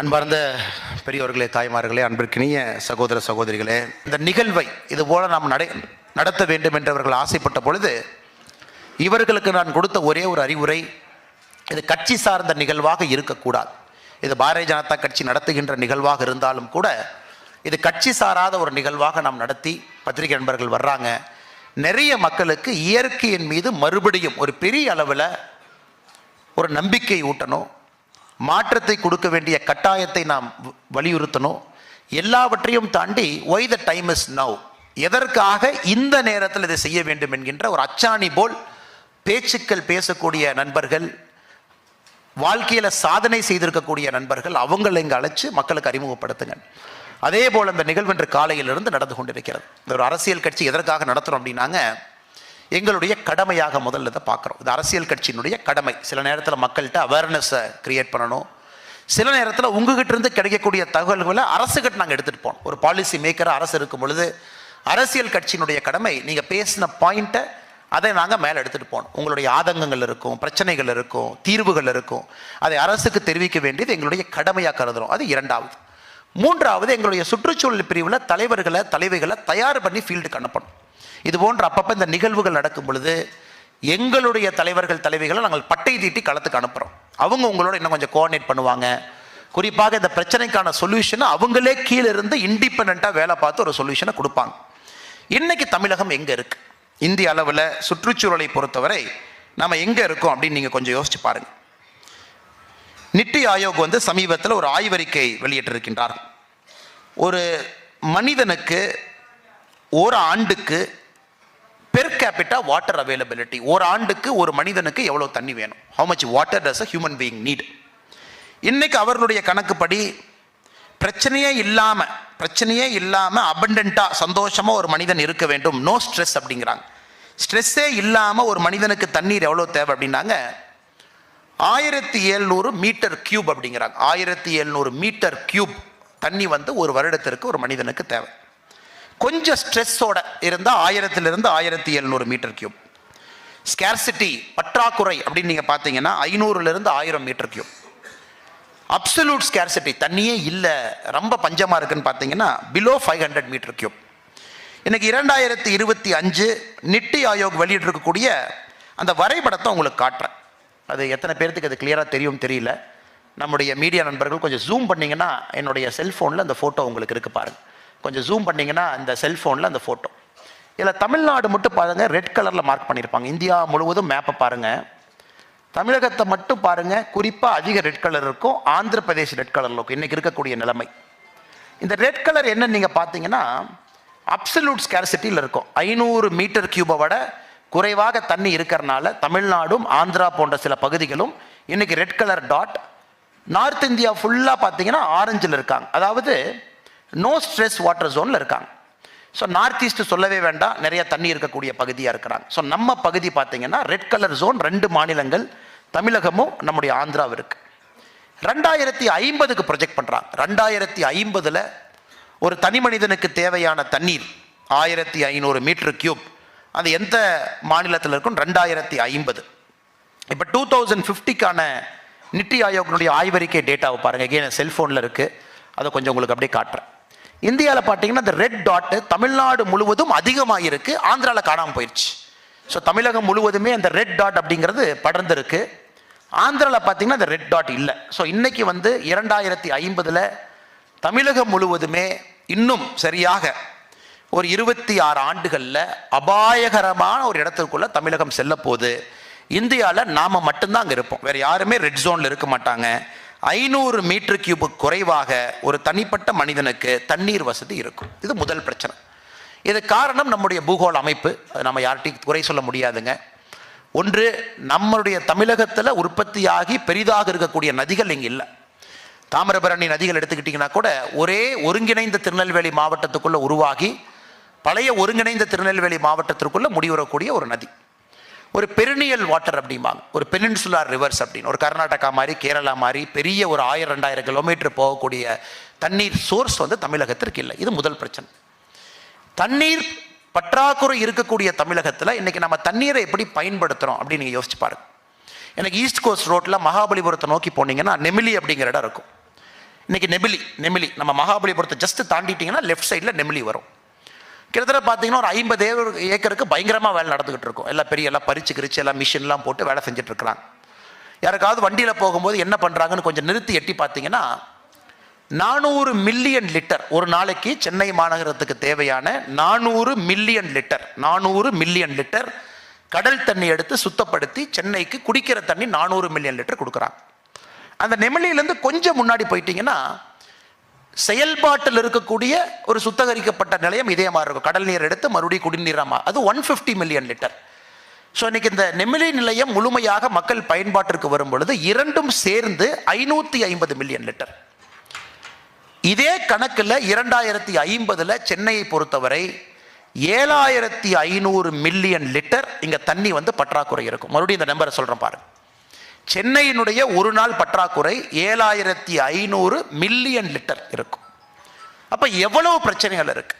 அன்பார்ந்த பெரியோர்களே தாய்மார்களே அன்பிற்கினிய சகோதர சகோதரிகளே இந்த நிகழ்வை இது போல நாம் நடை நடத்த வேண்டும் என்றவர்கள் ஆசைப்பட்ட பொழுது இவர்களுக்கு நான் கொடுத்த ஒரே ஒரு அறிவுரை இது கட்சி சார்ந்த நிகழ்வாக இருக்கக்கூடாது. இது பாரதிய ஜனதா கட்சி நடத்துகின்ற நிகழ்வாக இருந்தாலும் கூட இது கட்சி சாராத ஒரு நிகழ்வாக நாம் நடத்தி பத்திரிகை நண்பர்கள் வர்றாங்க. நிறைய மக்களுக்கு இயற்கையின் மீது மறுபடியும் ஒரு பெரிய அளவில் ஒரு நம்பிக்கை ஊட்டணும். மாற்றத்தை கொடுக்க வேண்டிய கட்டாயத்தை நாம் வ- வலியுறுத்தணும். எல்லாவற்றையும் தாண்டி why the time is now எதற்காக இந்த நேரத்தில் இதை செய்ய வேண்டும் என்கின்ற ஒரு அச்சாணி போல் பேச்சுக்கள் பேசக்கூடிய நண்பர்கள் வாழ்க்கையில் சாதனை செய்திருக்கக்கூடிய நண்பர்கள் அவங்களை இங்கே அழைச்சி மக்களுக்கு அறிமுகப்படுத்துங்க அதே போல் அந்த நிகழ்வென்று காலையிலிருந்து நடந்து கொண்டிருக்கிறது. இந்த ஒரு அரசியல் கட்சி எதற்காக நடத்துகிறோம் அப்படின்னாங்க எங்களுடைய கடமையாக முதல்ல இதை பார்க்குறோம். இது அரசியல் கட்சியினுடைய கடமை. சில நேரத்தில் மக்கள்கிட்ட அவேர்னஸை கிரியேட் பண்ணணும். சில நேரத்தில் உங்ககிட்ட இருந்து கிடைக்கக்கூடிய தகவல்களை அரசுகிட்ட நாங்கள் எடுத்துகிட்டு போனோம் ஒரு பாலிசி மேக்கராக அரசு இருக்கும் பொழுது அரசியல் கட்சியினுடைய கடமை நீங்கள் பேசின பாயிண்ட்டை அதை நாங்கள் மேலே எடுத்துகிட்டு போனோம் உங்களுடைய ஆதங்கங்கள் இருக்கும் பிரச்சனைகள் இருக்கும் தீர்வுகள் இருக்கும். அதை அரசுக்கு தெரிவிக்க வேண்டியது எங்களுடைய கடமையாக கருதுகிறோம் அது இரண்டாவது. மூன்றாவது எங்களுடைய சுற்றுச்சூழல் பிரிவில் தலைவர்களை தலைவைகளை தயார் பண்ணி ஃபீல்டுக்கு அனுப்பணும். இது போன்ற அப்பப்போ இந்த நிகழ்வுகள் நடக்கும் பொழுது எங்களுடைய தலைவர்கள் தலைவிகளை நாங்கள் பட்டை தீட்டி களத்துக்கு அனுப்புகிறோம் அவங்க உங்களோட இன்னும் கொஞ்சம் கோஆர்டினேட் பண்ணுவாங்க. குறிப்பாக இந்த பிரச்சனைக்கான சொல்யூஷனை அவங்களே கீழே இருந்து இண்டிபெண்ட்டாக வேலை பார்த்து ஒரு சொல்யூஷனை கொடுப்பாங்க. இன்னைக்கு தமிழகம் எங்கே இருக்கு? இந்திய அளவில் சுற்றுச்சூழலை பொறுத்தவரை நம்ம எங்கே இருக்கோம் அப்படின்னு நீங்கள் கொஞ்சம் யோசிச்சு பாருங்கள் நித்தி ஆயோக் வந்து சமீபத்தில் ஒரு ஆய்வறிக்கை வெளியிட்டிருக்கின்றார் ஒரு மனிதனுக்கு ஒரு ஆண்டுக்கு பெர் கேபிட்டா வாட்டர் அவைலபிலிட்டி ஒரு ஆண்டுக்கு ஒரு மனிதனுக்கு எவ்வளோ தண்ணி வேணும்? How much water does a human being need இன்னைக்கு அவர்களுடைய கணக்குப்படி பிரச்சனையே இல்லாமல் பிரச்சனையே இல்லாமல் அபண்டண்ட்டாக சந்தோஷமாக ஒரு மனிதன் இருக்க வேண்டும். நோ ஸ்ட்ரெஸ் அப்படிங்கிறாங்க. ஸ்ட்ரெஸ்ஸே இல்லாமல் ஒரு மனிதனுக்கு தண்ணீர் எவ்வளோ தேவை அப்படின்னாங்க? ஆயிரத்தி எழுநூறு மீட்டர் கியூப் அப்படிங்கிறாங்க. ஆயிரத்தி எழுநூறு மீட்டர் கியூப் தண்ணி வந்து ஒரு வருடத்திற்கு ஒரு மனிதனுக்கு தேவை. கொஞ்சம் ஸ்ட்ரெஸ்ஸோட இருந்தால் ஆயிரத்திலிருந்து ஆயிரத்தி எழுநூறு மீட்டர் கியூப் ஸ்கேர்சிட்டி பற்றாக்குறை அப்படின்னு நீங்கள் பார்த்தீங்கன்னா ஐநூறுலேருந்து ஆயிரம் மீட்டர் கியூப் அப்சல்யூட் ஸ்கேர்சிட்டி தண்ணியே இல்லை ரொம்ப பஞ்சமாக இருக்குன்னு பார்த்தீங்கன்னா below five hundred metre cube இன்னைக்கு இரண்டாயிரத்தி இருபத்தி அஞ்சு நிட்டி ஆயோக் வெளியிட்டிருக்கக்கூடிய அந்த வரைபடத்தை உங்களுக்கு காட்டுறேன். அது எத்தனை பேர்த்துக்கு அது கிளியராக தெரியும் தெரியல. நம்முடைய மீடியா நண்பர்கள் கொஞ்சம் ஜூம் பண்ணிங்கன்னா என்னுடைய செல்ஃபோனில் அந்த ஃபோட்டோ உங்களுக்கு இருக்குது பாருங்கள் கொஞ்சம் ஜூம் பண்ணிங்கன்னா அந்த செல்ஃபோனில் அந்த ஃபோட்டோ இதில் தமிழ்நாடு மட்டும் பாருங்கள் ரெட் கலரில் மார்க் பண்ணியிருப்பாங்க இந்தியா முழுவதும் மேப்பை பாருங்கள் தமிழகத்தை மட்டும் பாருங்கள் குறிப்பாக அதிக ரெட் கலர் இருக்கும் ஆந்திர பிரதேஷ் ரெட் கலரில் இருக்கும். இன்றைக்கி இருக்கக்கூடிய நிலைமை. இந்த ரெட் கலர் என்ன நீங்கள் பார்த்தீங்கன்னா அப்சல்யூட் ஸ்கேர்சிட்டியில் இருக்கும். ஐநூறு மீட்டர் கியூபை விட குறைவாக தண்ணி இருக்கிறனால தமிழ்நாடும் ஆந்திரா போன்ற சில பகுதிகளும் இன்றைக்கி red colour dot north India ஃபுல்லாக பார்த்தீங்கன்னா ஆரஞ்சில் இருக்காங்க. அதாவது நோ ஸ்ட்ரெஸ் வாட்டர் ஜோனில் இருக்காங்க. ஸோ நார்த் ஈஸ்ட் சொல்லவே வேண்டாம். நிறைய தண்ணி இருக்கக்கூடிய பகுதியாக இருக்கிறாங்க. ஸோ நம்ம பகுதி பார்த்தீங்கன்னா ரெட் கலர் ஜோன் ரெண்டு மாநிலங்கள் தமிழகமும் நம்முடைய ஆந்திராவும் இருக்குது ரெண்டாயிரத்தி ஐம்பதுக்கு ப்ரொஜெக்ட் பண்ணுறாங்க ரெண்டாயிரத்தி ஐம்பதில் ஒரு தனி மனிதனுக்கு தேவையான தண்ணீர் ஆயிரத்தி ஐநூறு மீட்ரு கியூப் அது எந்த மாநிலத்தில் இருக்கும் ரெண்டாயிரத்தி ஐம்பது. இப்போ டூ தௌசண்ட் ஃபிஃப்டிக்கான நிட்டி ஆயோக்னுடைய ஆய்வறிக்கை டேட்டாவை பாருங்கள் என் செல்ஃபோனில் இருக்குது அதை கொஞ்சம் உங்களுக்கு அப்படியே காட்டுறேன். இந்தியாவில் பார்த்தீங்கன்னா இந்த ரெட் டாட்டு தமிழ்நாடு முழுவதும் அதிகமாக இருக்கு ஆந்திராவில் காணாமல் போயிடுச்சு ஸோ தமிழகம் முழுவதுமே அந்த ரெட் டாட் அப்படிங்கிறது படர்ந்துருக்கு. ஆந்திராவில் பார்த்தீங்கன்னா அந்த ரெட் டாட் இல்லை. ஸோ இன்னைக்கு வந்து இரண்டாயிரத்தி ஐம்பதில் தமிழகம் முழுவதுமே இன்னும் சரியாக ஒரு இருபத்தி ஆறு ஆண்டுகளில் அபாயகரமான ஒரு இடத்துக்குள்ளே தமிழகம் செல்லப்போகுது. இந்தியாவில் நாம் மட்டும்தான் அங்கே இருப்போம். வேறு யாருமே ரெட் ஜோனில் இருக்க மாட்டாங்க. ஐநூறு மீட்டர் கியூபு குறைவாக ஒரு தனிப்பட்ட மனிதனுக்கு தண்ணீர் வசதி இருக்கும். இது முதல் பிரச்சனை. இது காரணம் நம்முடைய பூகோள அமைப்பு. அது நம்ம யார்கிட்டையும் குறை சொல்ல முடியாதுங்க. ஒன்று நம்மளுடைய தமிழகத்தில் உற்பத்தியாகி பெரிதாக இருக்கக்கூடிய நதிகள் இங்கே இல்லை. தாமிரபரணி நதிகள் எடுத்துக்கிட்டிங்கன்னா கூட ஒரே ஒருங்கிணைந்த திருநெல்வேலி மாவட்டத்துக்குள்ளே உருவாகி பழைய ஒருங்கிணைந்த திருநெல்வேலி மாவட்டத்திற்குள்ள முடிவுறக்கூடிய ஒரு நதி. ஒரு பெருநியல் வாட்டர் அப்படிம்பாங்க. ஒரு பெனின்சுலார் ரிவர்ஸ் அப்படின்னு. ஒரு கர்நாடகா மாதிரி கேரளா மாதிரி பெரிய ஒரு ஆயிரம் ரெண்டாயிரம் கிலோமீட்டர் போகக்கூடிய தண்ணீர் சோர்ஸ் வந்து தமிழகத்திற்கு இல்லை. இது முதல் பிரச்சனை. தண்ணீர் பற்றாக்குறை இருக்கக்கூடிய தமிழகத்தில் இன்னைக்கு நம்ம தண்ணீரை எப்படி பயன்படுத்துகிறோம் அப்படின்னு நீங்கள் யோசிச்சு பாருங்க. எனக்கு ஈஸ்ட் கோஸ்ட் ரோட்டில் மகாபலிபுரத்தை நோக்கி போனீங்கன்னா நெமிலி அப்படிங்கிற இடம் இருக்கும். இன்னைக்கு நெமிலி நெமிலி. நம்ம மகாபலிபுரத்தை ஜஸ்ட் தாண்டிட்டீங்கன்னா லெஃப்ட் சைடில் நெமிலி வரும். கிட்டத்தட்ட பார்த்தீங்கன்னா ஒரு ஐம்பது ஏக்கருக்கு பயங்கரமாக வேலை நடந்துக்கிட்டு இருக்கும். எல்லாம் பெரிய எல்லாம் பறிச்சு கிரிச்சு எல்லாம் மிஷின்லாம் போட்டு வேலை செஞ்சுட்டு இருக்கிறாங்க. யாருக்காவது வண்டியில் போகும்போது என்ன பண்ணுறாங்கன்னு கொஞ்சம் நிறுத்தி எட்டி பார்த்தீங்கன்னா நானூறு மில்லியன் லிட்டர் ஒரு நாளைக்கு சென்னை மாநகரத்துக்கு தேவையான நானூறு மில்லியன் லிட்டர் நானூறு மில்லியன் லிட்டர் கடல் தண்ணி எடுத்து சுத்தப்படுத்தி சென்னைக்கு குடிக்கிற தண்ணி நானூறு மில்லியன் லிட்டர் கொடுக்குறாங்க. அந்த நெமிலியிலேருந்து கொஞ்சம் முன்னாடி போயிட்டீங்கன்னா செயல்பாட்டில் இருக்கக்கூடிய ஒரு சுத்தகரிக்கப்பட்ட நிலையம் இதே மாதிரி இருக்கும். கடல் நீர் எடுத்து மறுபடியும் குடிநீராமா அது one fifty million litre so இன்னைக்கு இந்த நெமிலி நிலையம் முழுமையாக மக்கள் பயன்பாட்டிற்கு வரும் பொழுது இரண்டும் சேர்ந்து ஐநூற்றி ஐம்பது மில்லியன் லிட்டர் இதே கணக்கில் இரண்டாயிரத்தி ஐம்பதில் சென்னையை பொறுத்தவரை ஏழாயிரத்தி ஐநூறு மில்லியன் லிட்டர் இங்கே தண்ணி வந்து பற்றாக்குறை இருக்கும். மறுபடியும் இந்த நம்பரை சொல்கிறேன் பாருங்க. சென்னையினுடைய ஒரு நாள் பற்றாக்குறை ஏழாயிரத்தி ஐநூறு மில்லியன் லிட்டர் இருக்கும். அப்போ எவ்வளவு பிரச்சனைகள் இருக்கு?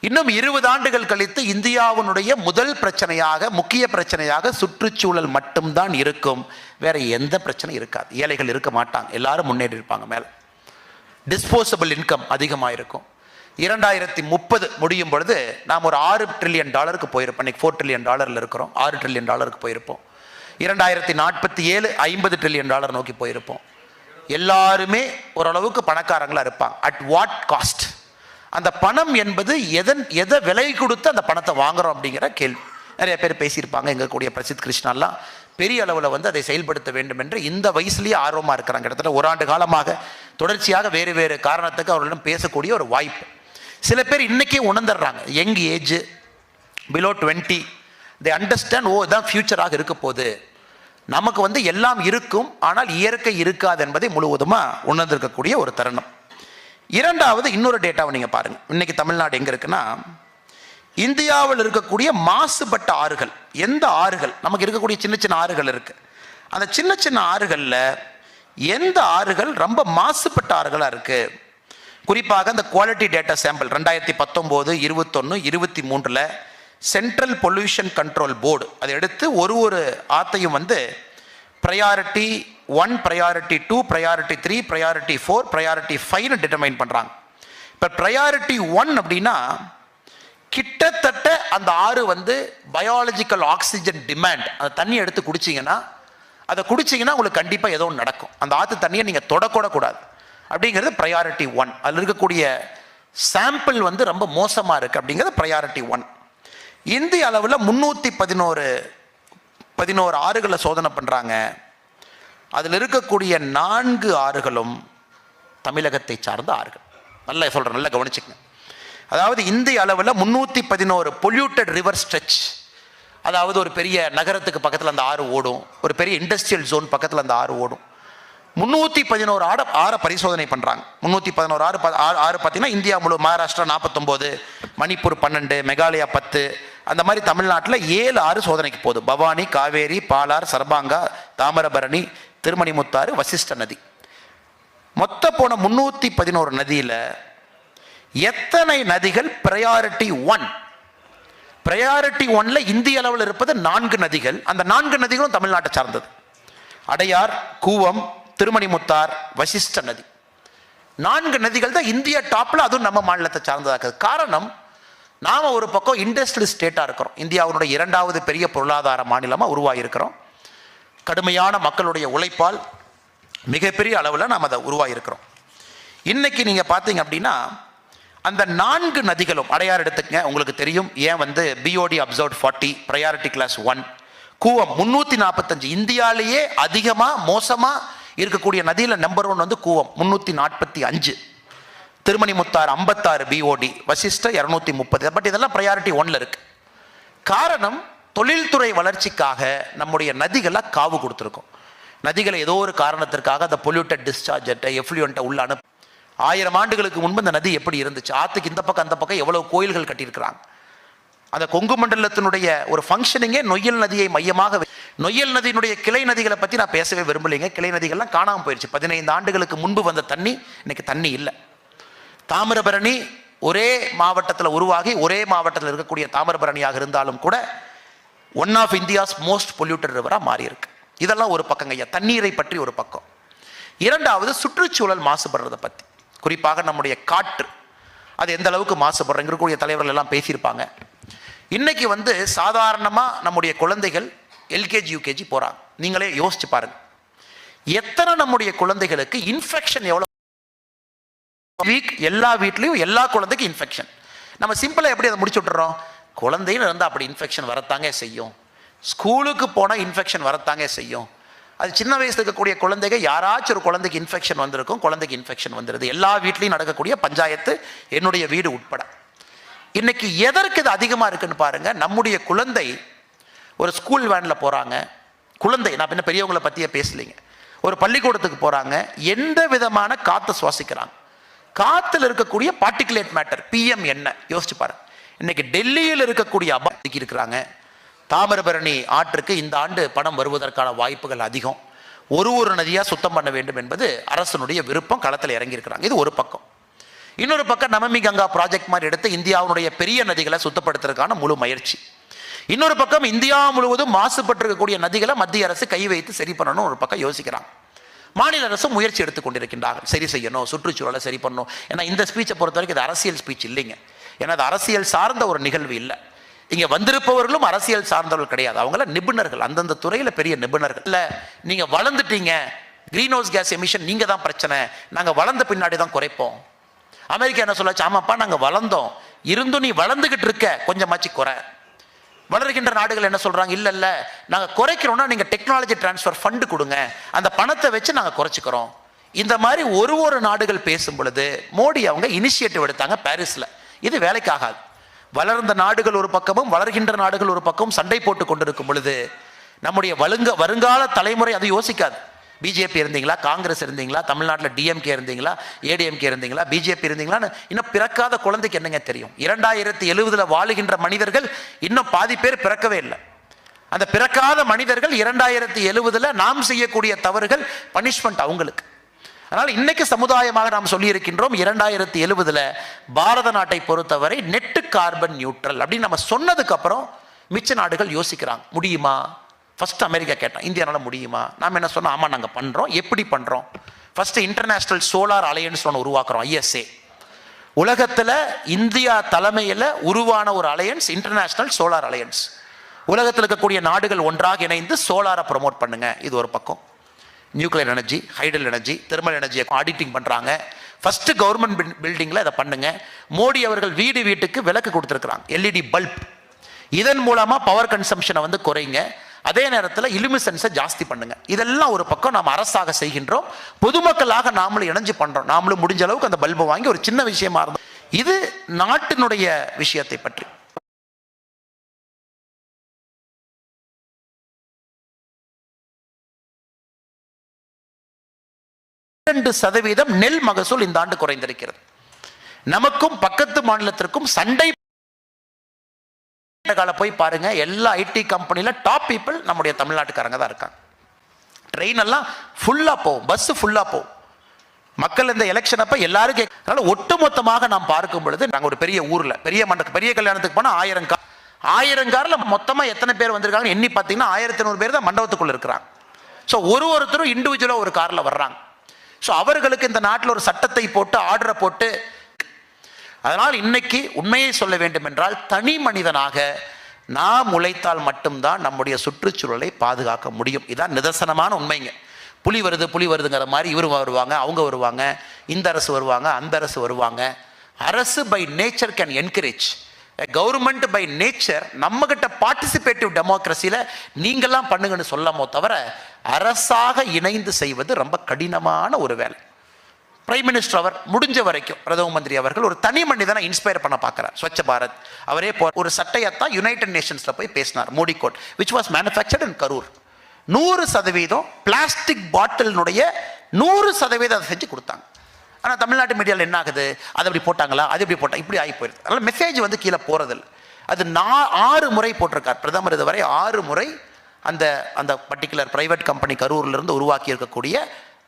இன்னும் இருபது ஆண்டுகள் கழித்து இந்தியாவினுடைய முதல் பிரச்சனையாக முக்கிய பிரச்சனையாக சுற்றுச்சூழல் மட்டும்தான் இருக்கும். வேற எந்த பிரச்சனையும் இருக்காது. ஏழைகள் இருக்க மாட்டாங்க. எல்லாரும் முன்னேறி இருப்பாங்க மேலே. டிஸ்போசபிள் இன்கம் அதிகமாக இருக்கும் இரண்டாயிரத்தி முப்பது முடியும் பொழுது நாம் ஒரு ஆறு ட்ரில்லியன் டாலருக்கு போயிருப்போம். இன்னைக்கு ஃபோர் ட்ரில்லியன் டாலரில் இருக்கிறோம். ஆறு ட்ரில்லியன் டாலருக்கு போயிருப்போம். இரண்டாயிரத்தி நாற்பத்தி ஏழு ஐம்பது ட்ரில்லியன் டாலர் நோக்கி போயிருப்போம். எல்லாருமே ஓரளவுக்கு பணக்காரங்களாக இருப்பாங்க. அட் வாட் காஸ்ட் அந்த பணம் என்பது எதன் எதை விலை கொடுத்து அந்த பணத்தை வாங்குறோம் அப்படிங்கிற கேள்வி. நிறைய பேர் பேசியிருப்பாங்க எங்கள் கூடிய பிரசித் கிருஷ்ணாலாம். பெரிய அளவில் வந்து அதை செயல்படுத்த வேண்டும் என்று இந்த வயசுலேயே ஆர்வமாக இருக்கிறாங்க. கிட்டத்தட்ட ஒரு ஆண்டு காலமாக தொடர்ச்சியாக வேறு வேறு காரணத்துக்கு அவர்களிடம் பேசக்கூடிய ஒரு வாய்ப்பு. சில பேர் இன்னைக்கே உணர்ந்துடுறாங்க. Young age below twenty they understand oh இதான் ஃபியூச்சராக இருக்க போகுது. நமக்கு வந்து எல்லாம் இருக்கும் ஆனால் இயற்கை இருக்காது என்பதை முழுவதுமாக உணர்ந்திருக்கக்கூடிய ஒரு தருணம். இரண்டாவது இன்னொரு டேட்டாவை நீங்கள் பாருங்கள் இன்னைக்கு தமிழ்நாடு எங்கே இருக்குன்னா இந்தியாவில் இருக்கக்கூடிய மாசுபட்ட ஆறுகள் எந்த ஆறுகள்? நமக்கு இருக்கக்கூடிய சின்ன சின்ன ஆறுகள் இருக்குது அந்த சின்ன சின்ன ஆறுகளில் எந்த ஆறுகள் ரொம்ப மாசுபட்ட ஆறுகளாக இருக்குது குறிப்பாக அந்த குவாலிட்டி டேட்டா சாம்பிள் ரெண்டாயிரத்தி பத்தொம்போது இருபத்தொன்று இருபத்தி மூன்றில் சென்ட்ரல் பொல்யூஷன் கண்ட்ரோல் போர்டு அதை எடுத்து ஒரு ஒரு ஆத்தையும் வந்து priority one priority two priority three priority four priority ஃபைவ்னு டிட்டர்மைன் பண்ணுறாங்க இப்போ ப்ரையாரிட்டி ஒன் அப்படின்னா கிட்டத்தட்ட அந்த ஆறு வந்து பயாலஜிக்கல் ஆக்சிஜன் டிமாண்ட் அந்த தண்ணியை எடுத்து குடிச்சிங்கன்னா அதை குடிச்சிங்கன்னா உங்களுக்கு கண்டிப்பாக ஏதோ ஒன்று நடக்கும். அந்த ஆற்று தண்ணியை நீங்கள் தொடக்கூடக்கூடாது அப்படிங்கிறது ப்ரையாரிட்டி ஒன் அதில் இருக்கக்கூடிய சாம்பிள் வந்து ரொம்ப மோசமாக இருக்குது அப்படிங்கிறது ப்ரையாரிட்டி ஒன் இந்திய அளவில் முந்நூற்றி பதினோரு பதினோரு ஆறுகளை சோதனை பண்ணுறாங்க அதில் இருக்கக்கூடிய நான்கு ஆறுகளும் தமிழகத்தை சார்ந்த ஆறுகள். நல்லா சொல்கிறேன் நல்லா கவனிச்சுக்கங்க. அதாவது இந்திய அளவில் முந்நூற்றி பதினோரு பொல்யூட்டட் ரிவர் ஸ்ட்ரெச் அதாவது ஒரு பெரிய நகரத்துக்கு பக்கத்தில் அந்த ஆறு ஓடும். ஒரு பெரிய இண்டஸ்ட்ரியல் ஜோன் பக்கத்தில் அந்த ஆறு ஓடும். முந்நூற்றி பதினோரு ஆட ஆறை பரிசோதனை பண்ணுறாங்க முந்நூற்றி பதினோரு ஆறு ப- ஆறு ஆறு பார்த்தீங்கன்னா இந்தியா முழு மகாராஷ்டிரா நாற்பத்தொம்போது மணிப்பூர் பன்னெண்டு மெகாலயா பத்து அந்த மாதிரி தமிழ்நாட்டில் ஏழு ஆறு சோதனைக்கு போகுது பவானி காவேரி பாலார் சர்பாங்கா தாமிரபரணி திருமணிமுத்தாறு வசிஷ்ட நதி. மொத்த போன முந்நூற்றி பதினோரு நதியில் எத்தனை நதிகள் ப்ரையாரிட்டி ஒன் ப்ரையாரிட்டி ஒன்ல இந்திய அளவில் இருப்பது நான்கு நதிகள். அந்த நான்கு நதிகளும் தமிழ்நாட்டை சார்ந்தது. அடையார் கூவம் திருமணிமுத்தார் வசிஷ்ட நதி. நான்கு நதிகள் தான் இந்திய டாப்பில் அதுவும் நம்ம மாநிலத்தை சார்ந்ததாக காரணம் நாம் ஒரு பக்கம் இண்டஸ்ட்ரியல் ஸ்டேட்டாக இருக்கிறோம். இந்தியாவுடைய இரண்டாவது பெரிய பொருளாதார மாநிலமாக உருவாகியிருக்கிறோம் கடுமையான மக்களுடைய உழைப்பால் மிகப்பெரிய அளவில் நாம் அதை உருவாகியிருக்கிறோம் இன்றைக்கி நீங்கள் பார்த்தீங்க அப்படின்னா அந்த நான்கு நதிகளும் அடையார் எடுத்துக்கங்க உங்களுக்கு தெரியும். ஏன் வந்து BOD observe forty priority class one Cooum முந்நூற்றி நாற்பத்தஞ்சு இந்தியாவிலேயே அதிகமாக மோசமாக இருக்கக்கூடிய நதியில் நம்பர் ஒன் வந்து கூவம் முந்நூற்றி நாற்பத்தி அஞ்சு. திருமணி முத்தாறு ஐம்பத்தாறு பிஓடி வசிஷ்ட இரநூத்தி முப்பது. பட் இதெல்லாம் ப்ரையாரிட்டி ஒன்ல இருக்கு. காரணம் தொழில்துறை வளர்ச்சிக்காக நம்முடைய நதிகளை காவு கொடுத்துருக்கோம். நதிகளை ஏதோ ஒரு காரணத்திற்காக அந்த பொல்யூட்டட் டிஸ்சார்ஜை எஃப்ளூயண்ட்டை உள்ள அனுப்ப ஆயிரம் ஆண்டுகளுக்கு முன்பு இந்த நதி எப்படி இருந்துச்சு? ஆற்றுக்கு இந்த பக்கம் அந்த பக்கம் எவ்வளோ கோயில்கள் கட்டியிருக்கிறாங்க? அந்த கொங்கு மண்டலத்தினுடைய ஒரு ஃபங்க்ஷனிங்கே நொய்யல் நதியை மையமாக நொய்யல் நதியினுடைய கிளை நதிகளை பற்றி நான் பேசவே விரும்பலைங்க. கிளை நதிகள்லாம் காணாமல் போயிடுச்சு பதினைந்து ஆண்டுகளுக்கு முன்பு வந்த தண்ணி இன்னைக்கு தண்ணி இல்லை. தாமிரபரணி ஒரே மாவட்டத்தில் உருவாகி ஒரே மாவட்டத்தில் இருக்கக்கூடிய தாமிரபரணியாக இருந்தாலும் கூட one of India's most polluted ரிவராக மாறி இருக்கு இதெல்லாம் ஒரு பக்கம் ஐயா. தண்ணீரை பற்றி ஒரு பக்கம். இரண்டாவது சுற்றுச்சூழல் மாசுபடுறதை பற்றி குறிப்பாக நம்முடைய காற்று. அது எந்த அளவுக்கு மாசுபடுறோம் இருக்கக்கூடிய தலைவர்கள் எல்லாம் பேசியிருப்பாங்க. இன்னைக்கு வந்து சாதாரணமாக நம்முடைய குழந்தைகள் எல்கேஜி யூகேஜி போகிறாங்க நீங்களே யோசிச்சு பாருங்க. எத்தனை நம்முடைய குழந்தைகளுக்கு இன்ஃபெக்ஷன் எவ்வளோ வீக் எல்லா வீட்லேயும் எல்லா குழந்தைக்கும் இன்ஃபெக்ஷன் நம்ம சிம்பிளாக எப்படி அதை முடிச்சு விட்டுறோம்? குழந்தையில இருந்தால் அப்படி இன்ஃபெக்ஷன் வரத்தாங்க செய்யும். ஸ்கூலுக்கு போனால் இன்ஃபெக்ஷன் வரத்தாங்க செய்யும். அது சின்ன வயசுல இருக்கக்கூடிய குழந்தைங்க யாராச்சும் ஒரு குழந்தைக்கு இன்ஃபெக்ஷன் வந்திருக்கும் குழந்தைக்கு இன்ஃபெக்ஷன் வந்துடுது எல்லா வீட்லையும் நடக்கக்கூடிய பஞ்சாயத்து என்னுடைய வீடு உட்பட. இன்னைக்கு எதற்கு இது அதிகமாக இருக்குன்னு பாருங்க. நம்முடைய குழந்தை ஒரு ஸ்கூல் வேனில் போகிறாங்க குழந்தை நான் பின்ன பெரியவங்களை பற்றியே பேசலைங்க. ஒரு பள்ளிக்கூடத்துக்கு போகிறாங்க எந்த விதமான காற்று சுவாசிக்கிறாங்க? காத்துல இருக்கக்கூடிய பார்ட்டிகுலேட் மேட்டர் பிஎம் என்ன? யோசிச்சு பாருங்க. இன்னைக்கு டெல்லியில் இருக்கக்கூடிய அபாயத்துக்கு இருக்கிறாங்க. தாமிரபரணி ஆற்றுக்கு இந்த ஆண்டு பணம் வருவதற்கான வாய்ப்புகள் அதிகம். ஒரு ஒரு நதியாக சுத்தம் பண்ண வேண்டும் என்பது அரசனுடைய விருப்பம். களத்தில் இறங்கியிருக்கிறாங்க. இது ஒரு பக்கம். இன்னொரு பக்கம் நமமி கங்கா ப்ராஜெக்ட் மாதிரி எடுத்து இந்தியாவுடைய பெரிய நதிகளை சுத்தப்படுத்துறதுக்கான முழு முயற்சி. இன்னொரு பக்கம் இந்தியா முழுவதும் மாசுபட்டிருக்கக்கூடிய நதிகளை மத்திய அரசு கை வைத்து சரி பண்ணணும் ஒரு பக்கம் யோசிக்கிறாங்க. மாநில அரசும் முயற்சி எடுத்துக்கொண்டிருக்கின்றார்கள் சரி செய்யணும் சுற்றுச்சூழலை சரி பண்ணணும். ஏன்னா இந்த ஸ்பீச்சை பொறுத்த வரைக்கும் இது அரசியல் ஸ்பீச் இல்லைங்க. ஏன்னா அது அரசியல் சார்ந்த ஒரு நிகழ்வு இல்லை. இங்கே வந்திருப்பவர்களும் அரசியல் சார்ந்தவர்கள் கிடையாது. அவங்கள நிபுணர்கள் அந்தந்த துறையில் பெரிய நிபுணர்கள். இல்லை நீங்கள் வளர்ந்துட்டீங்க. க்ரீன் ஹவுஸ் கேஸ் எமிஷன் நீங்கள் தான் பிரச்சனை. நாங்கள் வளர்ந்த பின்னாடி தான் குறைப்போம். அமெரிக்கா என்ன சொல்லாச்சு ஆமாப்பா நாங்கள் வளர்ந்தோம். இருந்தும் நீ வளர்ந்துக்கிட்டு இருக்க. கொஞ்சமாச்சு குறை. வளர்கின்ற நாடுகள் என்ன சொல்றாங்க? இல்ல இல்ல. நாங்க குறைக்கிறோம்னா நீங்க டெக்னாலஜி டிரான்ஸ்ஃபர் ஃபண்டு கொடுங்க. அந்த பணத்தை வச்சு நாங்க குறைச்சிக்கிறோம். இந்த மாதிரி ஒரு ஒரு நாடுகள் பேசும் பொழுது மோடி அவங்க இனிஷியேட்டிவ் எடுத்தாங்க பாரிஸ்ல. இது வேலைக்கு ஆகாது. வளர்ந்த நாடுகள் ஒரு பக்கமும் வளர்கின்ற நாடுகள் ஒரு பக்கமும் சண்டை போட்டு கொண்டிருக்கும் பொழுது நம்முடைய வலுங்க வருங்கால தலைமுறை அதை யோசிக்காது. பிஜேபி இருந்தீங்களா? காங்கிரஸ் இருந்தீங்களா? தமிழ்நாட்டில் டிஎம்கே இருந்தீங்களா? ஏடிஎம்கே இருந்தீங்களா? பிஜேபி இருந்தீங்களான்னு இன்னும் பிறக்காத குழந்தைக்கு என்னங்க தெரியும்? இரண்டாயிரத்தி எழுபதில் வாழுகின்ற மனிதர்கள் இன்னும் பாதி பேர் பிறக்கவே இல்லை. அந்த பிறக்காத மனிதர்கள் இரண்டாயிரத்தி எழுவதில் நாம் செய்யக்கூடிய தவறுகள் பனிஷ்மெண்ட் அவங்களுக்கு. அதனால் இன்னைக்கு சமுதாயமாக நாம் சொல்லியிருக்கின்றோம் இரண்டாயிரத்தி எழுவதுல பாரத நாட்டை பொறுத்தவரை நெட்டு கார்பன் நியூட்ரல் அப்படின்னு நம்ம சொன்னதுக்கப்புறம் மிச்ச நாடுகள் யோசிக்கிறாங்க. முடியுமா? ஃபஸ்ட்டு அமெரிக்கா கேட்டோம் இந்தியானால முடியுமா? நாம் என்ன சொன்னோம் ஆமாம் நாங்கள் பண்ணுறோம் எப்படி பண்ணுறோம் ஃபஸ்ட்டு இன்டர்நேஷ்னல் சோலார் அலையன்ஸ் ஒன்று உருவாக்குறோம் ஐஎஸ்ஏ உலகத்தில் இந்தியா தலைமையில் உருவான ஒரு அலையன்ஸ் இன்டர்நேஷ்னல் சோலார் அலையன்ஸ் உலகத்தில் இருக்கக்கூடிய நாடுகள் ஒன்றாக இணைந்து சோலாரை ப்ரொமோட் பண்ணுங்கள் இது ஒரு பக்கம். Nuclear energy hydel energy thermal எனர்ஜியை ஆடிட்டிங் பண்ணுறாங்க ஃபஸ்ட்டு கவர்மெண்ட் பில்டிங்கில் இதை பண்ணுங்கள் மோடி அவர்கள் வீடு வீட்டுக்கு விளக்கு கொடுத்துருக்குறாங்க எல்இடி பல்ப் இதன் மூலமாக பவர் கன்சம்ஷனை வந்து குறைங்க. அதே நேரத்தில் இலுமிசன்ஸை ஜாஸ்தி பண்ணுங்க. இதெல்லாம் ஒரு பக்கம் நாம் அரசாக செய்கின்றோம். பொதுமக்களாக நாமளும் இணைஞ்சு பண்றோம். நாமளும் முடிஞ்ச அளவுக்கு அந்த பல்பை வாங்கி ஒரு சின்ன விஷயமா இருந்தோம். இது நாட்டினுடைய விஷயத்தை பற்றி. சதவீதம் நெல் மகசூல் இந்த ஆண்டு குறைந்திருக்கிறது. நமக்கும் பக்கத்து மாநிலத்திற்கும் சண்டை கால போய் பாருங்க எல்லா ஐடி கம்பெனில டாப் பீப்புள் நம்முடைய தமிழ்நாட்டுக்காரங்க தான் இருக்காங்க. ட்ரெயின் எல்லாம் ஃபுல்லா போகும் பஸ் ஃபுல்லா போகும். மக்கள் இந்த எலெக்ஷன் அப்ப எல்லாரும் கேட்க அதனால ஒட்டுமொத்தமாக நாம் பார்க்கும் பொழுது நாங்க ஒரு பெரிய ஊர்ல பெரிய மண்ட பெரிய கல்யாணத்துக்கு போனா ஆயிரம் கார் ஆயிரம் கார்ல மொத்தமா எத்தனை பேர் வந்திருக்காங்க எண்ணி பார்த்தீங்கன்னா ஆயிரத்தி நூறு பேர் தான் மண்டபத்துக்குள்ள இருக்கிறாங்க. ஸோ ஒரு ஒருத்தரும் இண்டிவிஜுவலாக ஒரு கார்ல வர்றாங்க. ஸோ அவர்களுக்கு இந்த நாட்டில் ஒரு சட்டத்தை போட்டு ஆர்டரை போட்டு அதனால் இன்னைக்கு உண்மையை சொல்ல வேண்டும் என்றால் தனி மனிதனாக நாம் உழைத்தால் மட்டும்தான் நம்முடைய சுற்றுச்சூழலை பாதுகாக்க முடியும். இதான் நிதர்சனமான உண்மைங்க. புலி வருது புலி வருதுங்கிற மாதிரி இவரும் வருவாங்க அவங்க வருவாங்க இந்த அரசு வருவாங்க அந்த அரசு வருவாங்க. அரசு by nature can encourage government by nature நம்மகிட்ட பார்ட்டிசிபேட்டிவ் டெமோக்ரஸியில் நீங்கள்லாம் பண்ணுங்கன்னு சொல்லாமோ தவிர அரசாக இணைந்து செய்வது ரொம்ப கடினமான ஒரு வேலை. பிரைம் மினிஸ்டர் அவர் முடிஞ்ச வரைக்கும் பிரதம மந்திரி அவர்கள் ஒரு தனி மனிதனை இன்ஸ்பயர் பண்ண பார்க்குறார். ஸ்வச்ச பாரத். அவரே போ ஒரு சட்டையத்தான் யுனைடெட் நேஷன்ஸில் போய் பேசினார் Modi coat which was manufactured in Karur நூறு சதவீதம் பிளாஸ்டிக் பாட்டிலினுடைய நூறு சதவீதம் அதை செஞ்சு கொடுத்தாங்க. ஆனால் தமிழ்நாட்டு மீடியாவில் என்ன ஆகுது? அது அப்படி போட்டாங்களா? அது இப்படி போட்டால் இப்படி ஆகி போயிருது. அதனால் மெசேஜ் வந்து கீழே போகிறதில்ல அது நா ஆறு முறை போட்டிருக்கார். பிரதமர் இதுவரை ஆறு முறை அந்த அந்த பர்டிகுலர் பிரைவேட் கம்பெனி கரூர்லேருந்து உருவாக்கி இருக்கக்கூடிய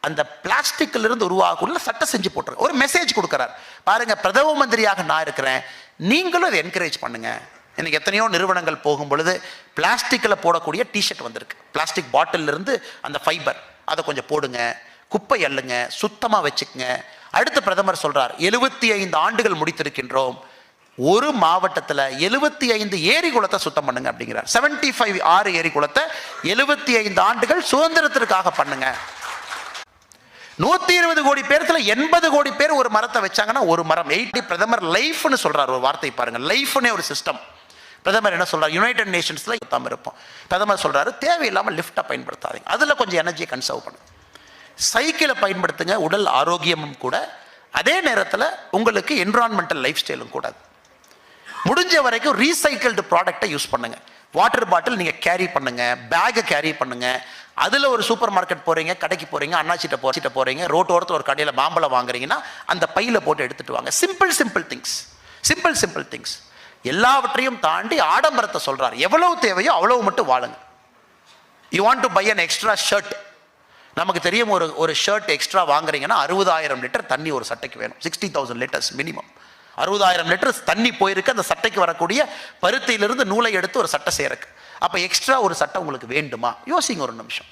அந்த பிளாஸ்டிக்ல இருந்து உருவாகக்கூடிய சட்டம் செஞ்சு போட்டிருக்க ஒரு மெசேஜ் கொடுக்குறார். பாருங்க பிரதம மந்திரியாக நான் இருக்கிறேன். நீங்களும் அதை என்கரேஜ் பண்ணுங்க. எனக்கு எத்தனையோ நிறுவனங்கள் போகும் பொழுது பிளாஸ்டிக்கில் போடக்கூடிய டிஷர்ட் வந்திருக்கு. பிளாஸ்டிக் பாட்டில் இருந்து அந்த ஃபைபர் அதை கொஞ்சம் போடுங்க. குப்பை அள்ளுங்க. சுத்தமாக வச்சுக்கங்க. அடுத்து பிரதமர் சொல்கிறார் எழுபத்தி ஐந்து ஆண்டுகள் முடித்திருக்கின்றோம். ஒரு மாவட்டத்தில் எழுபத்தி ஐந்து ஏரி குளத்தை சுத்தம் பண்ணுங்க அப்படிங்கிறார். 75 ஃபைவ் ஆறு ஏரி குளத்தை எழுபத்தி ஐந்து ஆண்டுகள் சுதந்திரத்திற்காக பண்ணுங்க. நூத்தி இருபது கோடி பேர்த்துல எண்பது கோடி பேர் ஒரு மரத்தை வச்சாங்கன்னா ஒரு மரம். எயிட்டி பிரதமர் லைஃப்னு சொல்றாரு ஒரு வார்த்தை பாருங்க. லைஃப்னே ஒரு சிஸ்டம் பிரதமர் என்ன சொல்றாரு? யுனைடெட் நேஷன்ஸ்ல தாம இருப்போம் பிரதமர் சொல்றாரு தேவையில்லாமல் லிஃப்டை பயன்படுத்தாதீங்க. அதுல கொஞ்சம் எனர்ஜியை கன்சர்வ் பண்ணுங்க. சைக்கிளை பயன்படுத்துங்க உடல் ஆரோக்கியமும் கூட. அதே நேரத்தில் உங்களுக்கு என்விரான்மெண்டல் லைஃப் ஸ்டைலும் கூட முடிஞ்ச வரைக்கும் ரீசைக்கிள்டு ப்ராடக்ட்டை யூஸ் பண்ணுங்கள் வாட்டர் பாட்டில் நீங்கள் கேரி பண்ணுங்க பேக்கை கேரி பண்ணுங்க. அதில் ஒரு சூப்பர் மார்க்கெட் போகிறீங்க கடைக்கு போகிறீங்க அண்ணாச்சிட்ட போச்சிட்ட போகிறீங்க ரோட்டோரத்தில் ஒரு கடையில் மாம்பழம் வாங்குறீங்கன்னா அந்த பையில் போட்டு எடுத்துட்டு வாங்க. Simple simple things simple simple things எல்லாவற்றையும் தாண்டி ஆடம்பரத்தை சொல்கிறார் எவ்வளவு தேவையோ அவ்வளவு மட்டும் வாழுங்க. You want to buy an extra shirt நமக்கு தெரியும் ஒரு ஒரு ஷர்ட் எக்ஸ்ட்ரா வாங்குறீங்கன்னா அறுபதாயிரம் லிட்டர் தண்ணி ஒரு சட்டைக்கு வேணும். சிக்ஸ்டி தௌசண்ட் லிட்டர்ஸ் மினிமம் அறுபதாயிரம் லிட்டர் தண்ணி போயிருக்கு. அந்த சட்டைக்கு வரக்கூடிய பருத்தியிலிருந்து நூலை எடுத்து ஒரு சட்டை செய்யறக்கு அப்போ எக்ஸ்ட்ரா ஒரு சட்டை உங்களுக்கு வேண்டுமா? யோசிங்க ஒரு நிமிஷம்.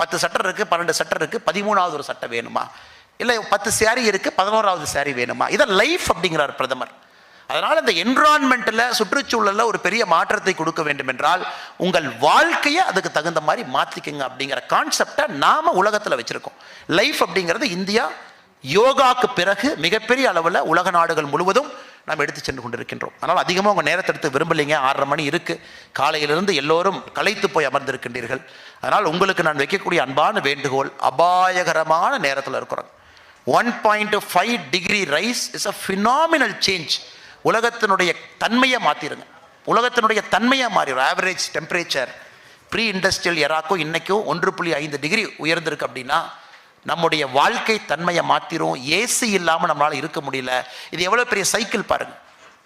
பத்து சட்டை இருக்குது பன்னெண்டு சட்டை இருக்குது பதிமூணாவது ஒரு சட்டை வேணுமா? இல்லை பத்து சேரீ இருக்குது பதினோராவது சேரீ வேணுமா? இதான் லைஃப் அப்படிங்கிறார் பிரதமர். அதனால் இந்த என்விரான்மெண்ட்டில் சுற்றுச்சூழலில் ஒரு பெரிய மாற்றத்தை கொடுக்க வேண்டும் என்றால் உங்கள் வாழ்க்கையை அதுக்கு தகுந்த மாதிரி மாற்றிக்கங்க அப்படிங்கிற கான்செப்டை நாம் உலகத்தில் வச்சுருக்கோம். லைஃப் அப்படிங்கிறது இந்தியா யோகாக்கு பிறகு மிகப்பெரிய அளவில் உலக நாடுகள் முழுவதும் நாம் எடுத்து சென்று கொண்டிருக்கின்றோம். அதனால் அதிகமாக உங்கள் நேரத்தை எடுத்து விரும்பலைங்க. ஆறரை மணி இருக்குது காலையிலிருந்து எல்லோரும் களைத்து போய் அமர்ந்திருக்கின்றீர்கள். அதனால் உங்களுக்கு நான் வைக்கக்கூடிய அன்பான வேண்டுகோள் அபாயகரமான நேரத்தில் இருக்கிறோம் one point five degree rise is a phenomenal change. உலகத்தினுடைய தன்மையை மாற்றிடுங்க உலகத்தினுடைய தன்மையாக மாறிடும் ஆவரேஜ் டெம்பரேச்சர் ப்ரீ இண்டஸ்ட்ரியல் எராக்கும் இன்றைக்கும் ஒன்று புள்ளி ஐந்து டிகிரி உயர்ந்திருக்கு அப்படின்னா நம்முடைய வாழ்க்கை தன்மையை மாற்றிரும் ஏசி இல்லாமல் நம்மளால் இருக்க முடியல. இது எவ்வளோ பெரிய சைக்கிள் பாருங்கள்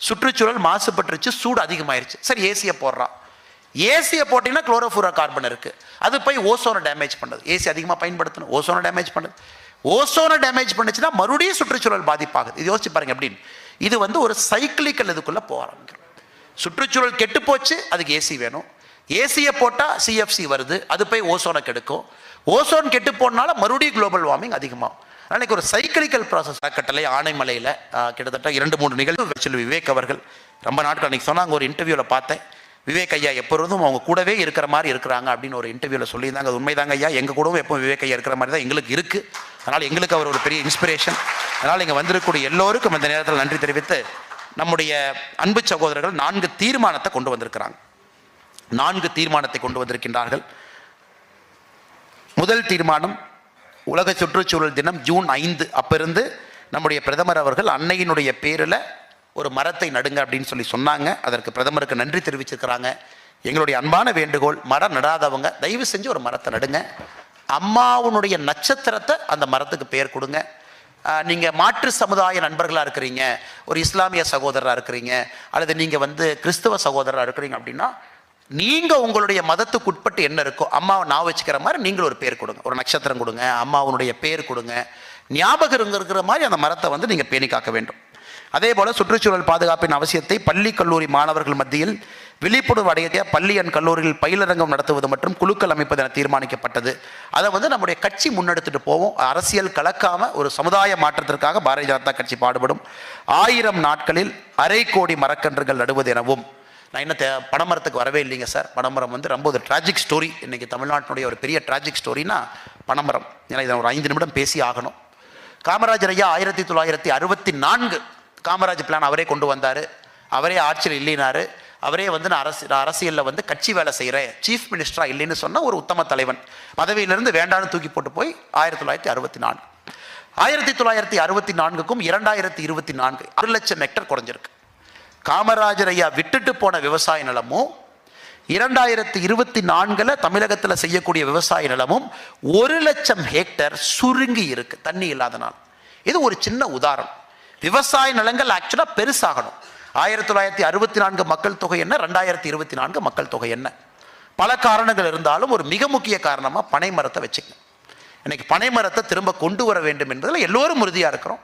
சுற்றுச்சூழல் மாசுபட்டுருச்சு சூடு அதிகமாயிருச்சு. சரி ஏசியை போடுறான் ஏசியை போட்டிங்கன்னா குளோரோஃபூரா கார்பன் இருக்குது அது போய் ஓசோனை டேமேஜ் பண்ணுது. ஏசி அதிகமாக பயன்படுத்தணும். ஓசோனை டேமேஜ் பண்ணுது. ஓசோனை டேமேஜ் பண்ணுச்சுன்னா மறுபடியும் சுற்றுச்சூழல் பாதிப்பாகுது. இது யோசிச்சு பாருங்க எப்படின்னு. இது வந்து ஒரு சைக்கிளிக்கல் இதுக்குள்ளே போக ஆரம்பிக்கிறோம் சுற்றுச்சூழல் கெட்டு போச்சு அதுக்கு ஏசி வேணும். ஏசியை போட்டால் சிஎஃப்சி வருது. அது போய் ஓசோனை கெடுக்கும். ஓசோன் கெட்டு போனால மறுபடியும் குளோபல் வார்மிங் அதிகமாகும். அன்னைக்கு ஒரு சைக்கிளிக்கல் ப்ராசஸ் கட்டளை ஆனைமலையில் கிட்டத்தட்ட இரண்டு மூன்று நிகழ்வு வச்சு விவேக் அவர்கள் ரொம்ப நாட்கள் அன்னைக்கு சொன்னாங்க. ஒரு இன்டர்வியூவில் பார்த்தேன். விவேக் ஐயா எப்பொழுதும் அவங்க கூடவே இருக்கிற மாதிரி இருக்கிறாங்க அப்படின்னு ஒரு இன்டர்வியூவில் சொல்லியிருந்தாங்க. அது உண்மைதாங்க ஐயா. எங்கள் கூடவும் எப்போ விவேக் ஐயா இருக்கிற மாதிரி தான் எங்களுக்கு இருக்குது அதனால் எங்களுக்கு அவர் ஒரு பெரிய இன்ஸ்பிரேஷன் அதனால் இங்கே வந்திருக்கக்கூடிய எல்லோருக்கும் இந்த நேரத்தில் நன்றி தெரிவித்து நம்முடைய அன்பு சகோதரர்கள் நான்கு தீர்மானத்தை கொண்டு வந்திருக்கிறாங்க. நான்கு தீர்மானத்தை கொண்டு வந்திருக்கின்றார்கள். முதல் தீர்மானம் உலக சுற்றுச்சூழல் தினம் ஜூன் ஐந்து அப்பிருந்து நம்முடைய பிரதமர் அவர்கள் அன்னையினுடைய பேரில் ஒரு மரத்தை நடுங்க அப்படின்னு சொல்லி சொன்னாங்க. அதற்கு பிரதமருக்கு நன்றி தெரிவிச்சிருக்கிறாங்க. எங்களுடைய அன்பான வேண்டுகோள் மரம் நடாதவங்க தயவு செஞ்சு ஒரு மரத்தை நடுங்க. அம்மாவுனுடைய நட்சத்திரத்தை அந்த மரத்துக்கு பெயர் கொடுங்க. நீங்கள் மாற்று சமுதாய நண்பர்களாக இருக்கிறீங்க ஒரு இஸ்லாமிய சகோதரராக இருக்கிறீங்க அல்லது நீங்கள் வந்து கிறிஸ்தவ சகோதரராக இருக்கிறீங்க அப்படின்னா நீங்க உங்களுடைய மதத்துக்கு உட்பட்டு என்ன இருக்கோ அம்மாவை நான் வச்சுக்கிற மாதிரி நீங்களும் ஒரு பேர் கொடுங்க. ஒரு நட்சத்திரம் கொடுங்க அம்மாவுடைய பேர் கொடுங்க. ஞாபகம் இருக்கிற மாதிரி அந்த மரத்தை வந்து நீங்க பேணி காக்க வேண்டும். அதே போல சுற்றுச்சூழல் பாதுகாப்பின் அவசியத்தை பள்ளி கல்லூரி மாணவர்கள் மத்தியில் விழிப்புணர்வு அடைய பள்ளி அண்ட் கல்லூரியில் பயிலரங்கம் நடத்துவது மற்றும் குழுக்கள் அமைப்பது என தீர்மானிக்கப்பட்டது. அதை வந்து நம்முடைய கட்சி முன்னெடுத்துட்டு போவோம். அரசியல் கலக்காம ஒரு சமுதாய மாற்றத்திற்காக பாரதிய ஜனதா கட்சி பாடுபடும். ஆயிரம் நாட்களில் அரை கோடி மரக்கன்றுகள் நடுவது எனவும் நான் என்ன தே பனைமரத்துக்கு வரவே இல்லைங்க சார். பனைமரம் வந்து ரொம்ப ஒரு ட்ராஜிக் ஸ்டோரி இன்றைக்கி தமிழ்நாட்டினுடைய ஒரு பெரிய ட்ராஜிக் ஸ்டோரினா பனைமரம். ஏன்னா இதை ஒரு ஐந்து நிமிடம் பேசி ஆகணும். காமராஜர் ஐயா ஆயிரத்தி தொள்ளாயிரத்தி அறுபத்தி நான்கு காமராஜ் பிளான் அவரே கொண்டு வந்தார். அவரே ஆட்சியில் இல்லைனாரு. அவரே வந்து நான் அரசு நான் அரசியலில் வந்து கட்சி வேலை செய்கிறேன் சீஃப் மினிஸ்டராக இல்லைன்னு சொன்ன ஒரு உத்தம தலைவன். பதவியிலிருந்து வேண்டான்னு தூக்கி போட்டு போய் ஆயிரத்தி தொள்ளாயிரத்தி அறுபத்தி நான்கு. ஆயிரத்தி தொள்ளாயிரத்தி அறுபத்தி நான்குக்கும் இரண்டாயிரத்தி இருபத்தி நான்கு ஒரு லட்சம் ஹெக்டர் குறைஞ்சிருக்கு. காமராஜர் ஐயா விட்டுட்டு போன விவசாய நிலமும் இரண்டாயிரத்தி இருபத்தி நான்கில் தமிழகத்தில் செய்யக்கூடிய விவசாய நிலமும் ஒரு லட்சம் ஹெக்டர் சுருங்கி இருக்கு தண்ணி இல்லாதனால் இது ஒரு சின்ன உதாரணம். விவசாய நிலங்கள் ஆக்சுவலாக பெருசாகணும். ஆயிரத்தி தொள்ளாயிரத்தி அறுபத்தி நான்கு மக்கள் தொகை என்ன ரெண்டாயிரத்தி இருபத்தி நான்கு மக்கள் தொகை என்ன? பல காரணங்கள் இருந்தாலும் ஒரு மிக முக்கிய காரணமாக பனை மரத்தை வச்சுக்கணும். இன்னைக்கு பனை மரத்தை திரும்ப கொண்டு வர வேண்டும் என்பதில் எல்லோரும் உறுதியாக இருக்கிறோம்.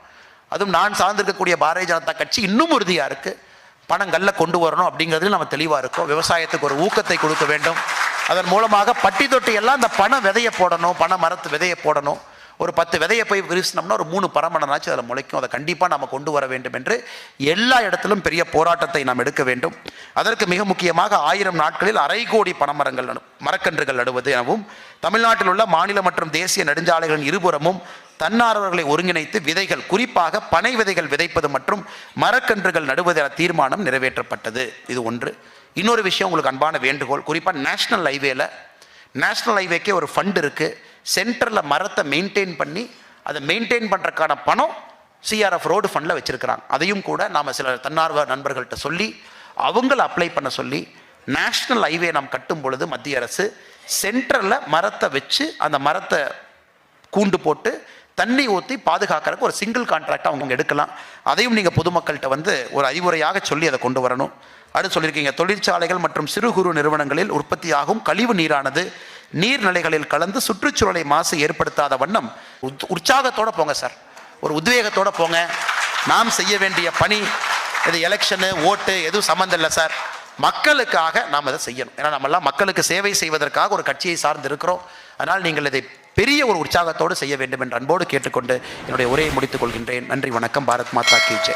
அதுவும் நான் சார்ந்திருக்கக்கூடிய பாரதிய ஜனதா கட்சி இன்னும் உறுதியாக இருக்குது பணங்கள்ல கொண்டு வரணும் அப்படிங்கிறதுல நம்ம தெளிவாக இருக்கோம். விவசாயத்துக்கு ஒரு ஊக்கத்தை கொடுக்க வேண்டும். அதன் மூலமாக பட்டி தொட்டி எல்லாம் இந்த பண விதையை போடணும் பண மரத்து விதையை போடணும். ஒரு பத்து விதையை போய் விரிசினோம்னா ஒரு மூணு பரமணனாச்சும் அதில் முளைக்கும். அதை கண்டிப்பாக நம்ம கொண்டு வர வேண்டும் என்று எல்லா இடத்திலும் பெரிய போராட்டத்தை நாம் எடுக்க வேண்டும். அதற்கு மிக முக்கியமாக ஆயிரம் நாட்களில் அரை கோடி பணமரங்கள் மரக்கன்றுகள் நடுவது எனவும் தமிழ்நாட்டில் உள்ள மாநில மற்றும் தேசிய நெடுஞ்சாலைகளின் இருபுறமும் தன்னார்வர்களை ஒருங்கிணைத்து விதைகள் குறிப்பாக பனை விதைகள் விதைப்பது மற்றும் மரக்கன்றுகள் நடுவதென தீர்மானம் நிறைவேற்றப்பட்டது. இது ஒன்று. இன்னொரு விஷயம் உங்களுக்கு அன்பான வேண்டுகோள். குறிப்பாக நேஷ்னல் ஹைவேல நேஷ்னல் ஹைவேக்கே ஒரு ஃபண்ட் இருக்குது சென்டரில் மரத்தை மெயின்டைன் பண்ணி அதை மெயின்டைன் பண்ணுறதுக்கான பணம் சிஆர்எஃப் ரோடு ஃபண்டில் வச்சுருக்கிறாங்க. அதையும் கூட நாம் சில தன்னார்வ நண்பர்கள்ட்ட சொல்லி அவங்கள அப்ளை பண்ண சொல்லி நேஷ்னல் ஹைவே நாம் கட்டும் பொழுது மத்திய அரசு சென்டரில் மரத்தை வச்சு அந்த மரத்தை கூண்டு போட்டு தண்ணி ஊற்றி பாதுகாக்கிறதுக்கு ஒரு சிங்கிள் கான்ட்ராக்டாக அவங்க எடுக்கலாம். அதையும் நீங்கள் பொதுமக்கள்கிட்ட வந்து ஒரு அறிவுரையாக சொல்லி அதை கொண்டு வரணும். அடுத்து சொல்லியிருக்கீங்க தொழிற்சாலைகள் மற்றும் சிறு குறு நிறுவனங்களில் உற்பத்தியாகும் கழிவு நீரானது நீர்நிலைகளில் கலந்து சுற்றுச்சூழலை மாசு ஏற்படுத்தாத வண்ணம். உத் போங்க சார். ஒரு உத்வேகத்தோடு போங்க. நாம் செய்ய வேண்டிய பணி இது எலெக்ஷனு ஓட்டு எதுவும் சம்மந்தம் இல்லை சார். மக்களுக்காக நாம் அதை செய்யணும். ஏன்னா நம்மெல்லாம் மக்களுக்கு சேவை செய்வதற்காக ஒரு கட்சியை சார்ந்து இருக்கிறோம். அதனால் நீங்கள் இதை பெரிய ஒரு உற்சாகத்தோடு செய்ய வேண்டும் என்று அன்போடு கேட்டுக்கொண்டு என்னுடைய உரையை முடித்துக் கொள்கின்றேன். நன்றி வணக்கம். பாரத் மாதா கீஜே